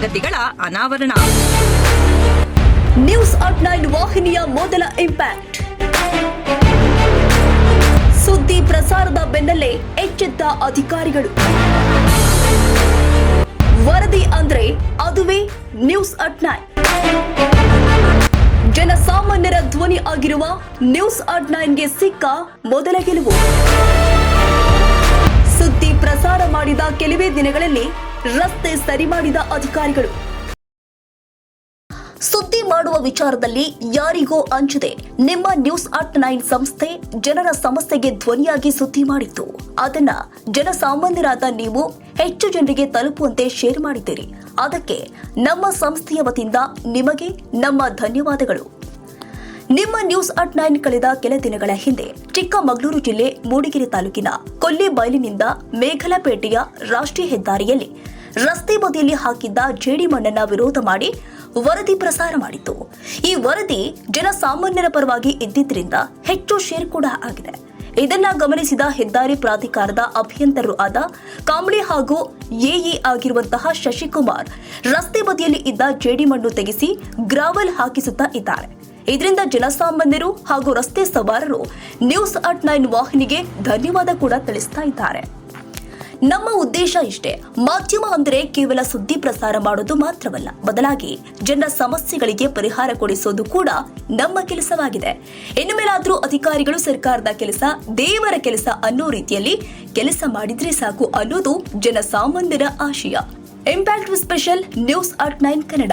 ಅನಾವರಣ. News at nine ವಾಹಿನಿಯ ಮೊದಲ ಇಂಪ್ಯಾಕ್ಟ್. ಸುದ್ದಿ ಪ್ರಸಾರದ ಬೆನ್ನಲ್ಲೇ ಎಚ್ಚೆತ್ತ ಅಧಿಕಾರಿಗಳು. ವರದಿ ಅಂದ್ರೆ ಅದುವೇ ನ್ಯೂಸ್ ಅಟ್ ನೈನ್. ಜನಸಾಮಾನ್ಯರ ಧ್ವನಿ ಆಗಿರುವ ನ್ಯೂಸ್ ಅಟ್ ನೈನ್ಗೆ ಸಿಕ್ಕ ಮೊದಲ ಗೆಲುವು. ಮಾಡಿದ ಕೆಲವೇ ದಿನಗಳಲ್ಲಿ ರಸ್ತೆ ಸರಿ ಮಾಡಿದ ಅಧಿಕಾರಿಗಳು. ಸುದ್ದಿ ಮಾಡುವ ವಿಚಾರದಲ್ಲಿ ಯಾರಿಗೂ ಅಂಜದೆ ನಿಮ್ಮ ನ್ಯೂಸ್ ಅಟ್ ನೈನ್ ಸಂಸ್ಥೆ ಜನರ ಸಮಸ್ಯೆಗೆ ಧ್ವನಿಯಾಗಿ ಸುದ್ದಿ ಮಾಡಿತ್ತು. ಅದನ್ನ ಜನಸಾಮಾನ್ಯರಾದ ನೀವು ಹೆಚ್ಚು ಜನರಿಗೆ ತಲುಪುವಂತೆ ಶೇರ್ ಮಾಡಿದ್ದೀರಿ. ಅದಕ್ಕೆ ನಮ್ಮ ಸಂಸ್ಥೆಯ ವತಿಯಿಂದ ನಿಮಗೆ ನಮ್ಮ ಧನ್ಯವಾದಗಳು. ನಿಮ್ಮ ನ್ಯೂಸ್ ಅಟ್ ನೈನ್ ಕಳೆದ ಕೆಲ ದಿನಗಳ ಹಿಂದೆ ಚಿಕ್ಕಮಗಳೂರು ಜಿಲ್ಲೆ ಮೂಡಿಗೆರೆ ತಾಲೂಕಿನ ಕೊಲ್ಲಿಬೈಲಿನಿಂದ ಮೇಘಲಪೇಟೆಯ ರಾಷ್ಟ್ರೀಯ ಹೆದ್ದಾರಿಯಲ್ಲಿ ರಸ್ತೆ ಬದಿಯಲ್ಲಿ ಹಾಕಿದ್ದ ಜೇಡಿ ಮಣ್ಣನ್ನ ವಿರೋಧ ಮಾಡಿ ವರದಿ ಪ್ರಸಾರ ಮಾಡಿತು ಈ ವರದಿ ಜನಸಾಮಾನ್ಯರ ಪರವಾಗಿ ಇದ್ದಿದ್ದರಿಂದ ಹೆಚ್ಚು ಶೇರ್ ಕೂಡ ಆಗಿದೆ. ಇದನ್ನ ಗಮನಿಸಿದ ಹೆದ್ದಾರಿ ಪ್ರಾಧಿಕಾರದ ಅಭಿಯಂತರರು ಆದ ಕಾಂಬ್ಳಿ ಹಾಗೂ ಎಇ ಆಗಿರುವಂತಹ ಶಶಿಕುಮಾರ್ ರಸ್ತೆ ಬದಿಯಲ್ಲಿ ಇದ್ದ ಜೇಡಿಮಣ್ಣು ತೆಗೆಸಿ ಗ್ರಾವಲ್ ಹಾಕಿಸುತ್ತಾ ಇದ್ದಾರೆ. ಇದರಿಂದ ಜನಸಾಮಾನ್ಯರು ಹಾಗೂ ರಸ್ತೆ ಸವಾರರು ನ್ಯೂಸ್ ಅಟ್ ನೈನ್ ವಾಹಿನಿಗೆ ಧನ್ಯವಾದ ಕೂಡ ತಿಳಿಸ್ತಾ ಇದ್ದಾರೆ. ನಮ್ಮ ಉದ್ದೇಶ ಇಷ್ಟೇ, ಮಾಧ್ಯಮ ಅಂದರೆ ಕೇವಲ ಸುದ್ದಿ ಪ್ರಸಾರ ಮಾಡೋದು ಮಾತ್ರವಲ್ಲ, ಬದಲಾಗಿ ಜನರ ಸಮಸ್ಯೆಗಳಿಗೆ ಪರಿಹಾರ ಕೊಡಿಸೋದು ಕೂಡ ನಮ್ಮ ಕೆಲಸವಾಗಿದೆ. ಇನ್ನು ಮೇಲಾದರೂ ಅಧಿಕಾರಿಗಳು ಸರ್ಕಾರದ ಕೆಲಸ, ದೇವರ ಕೆಲಸ ಅನ್ನೋ ರೀತಿಯಲ್ಲಿ ಕೆಲಸ ಮಾಡಿದ್ರೆ ಸಾಕು ಅನ್ನೋದು ಜನಸಾಮಾನ್ಯರ ಆಶಯ. Impact special news at nine Kannada.